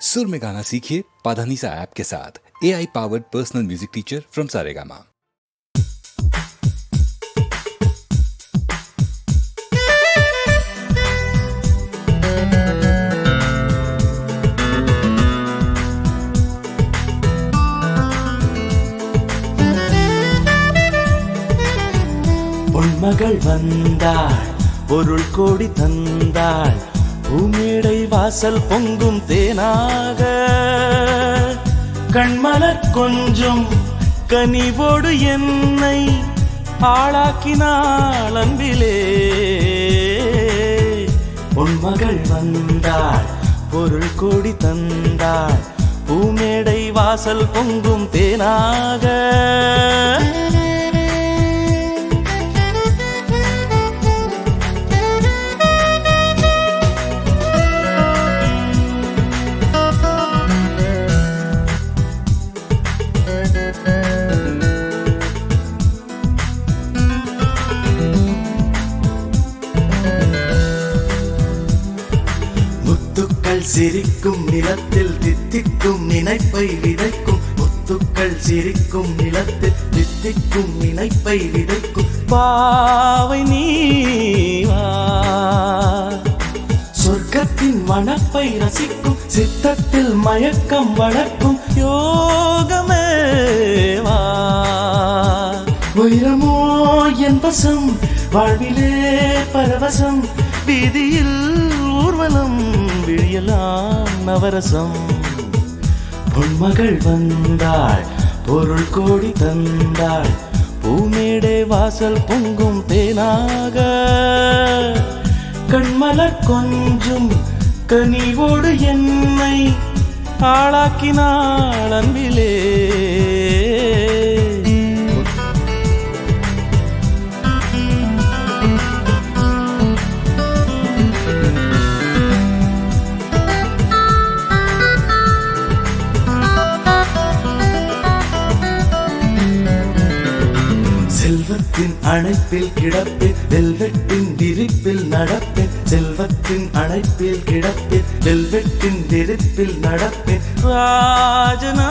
सुर में गाना सीखिए पाधानीसा ऐप के साथ A I powered personal music teacher from Saregama Ponmagal Vandhal பொருள் கோடி தந்தாள் பூமேடை வாசல் பொங்கும் தேனாக. கண்மலர் கொஞ்சம் கனிவோடு என்னை ஆளாக்கினாள் அன்பிலே. பொன்மகள் வந்தாள் பொருள் கோடி தந்தாள் பூமேடை வாசல் பொங்கும் தேனாக. முத்துக்கள் சிரிக்கும் நிலத்தில் தித்திக்கும் நினைப்பை விதைக்கும். முத்துக்கள் சிரிக்கும் நிலத்தில் தித்திக்கும் நினைப்பை விதைக்கும். பாவை நீவா சொர்க்கத்தின் மணப்பை ரசிக்கும். சித்தத்தில் மயக்கம் வளர்க்கும். யோகமே வைரமோ என் வசம் வாழ்விலே பரவசம். வீதியில் ஊர்வலம் விழியலாம் நவரசம். பொன்மகள் வந்தாள் பொருள் கோடி தந்தாள் பூமேடை வாசல் பொங்கும் தேனாக. கண்மலர் கொஞ்சும் கனிவோடு என்னை ஆளாக்கினாள் அன்பிலே. செல்வத்தின் அணைப்பில் கிடப்பேன் வெல்வெட்டின் விரிப்பில் நடப்பேன் செல்வத்தின் அணைப்பில் கிடப்பேன் வெல்வெட்டின் விரிப்பில் நடப்பேன் ராஜநாத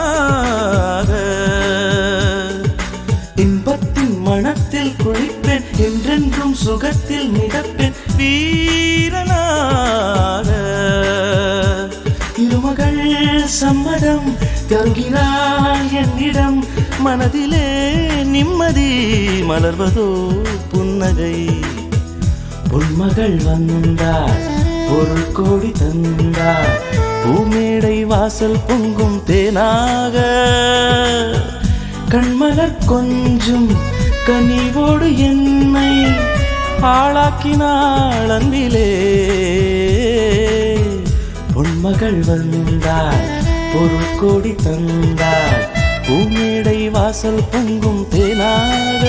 இன்பத்தின் மனத்தில் குளிப்பேன் என்றென்றும் சுகத்தில் மிதப்பேன். வீரநாத திருமகள் சம்மதம் தருகிறாள் என்னிடம். மனதிலே நிம்மதி மலர்வதோ புன்னகை. பொன்மகள் வந்தார் பொருள் கோடி தந்தார் பூமேடை வாசல் பொங்கும் தேனாக. கண்மலர் கொஞ்சம் கனிவோடு என்னை ஆளாக்கினாள் அன்பிலே. பொன்மகள் வந்தார் பொருள் கோடி தந்தார் பூமேடை வாசல் பொங்கும் தேனாக.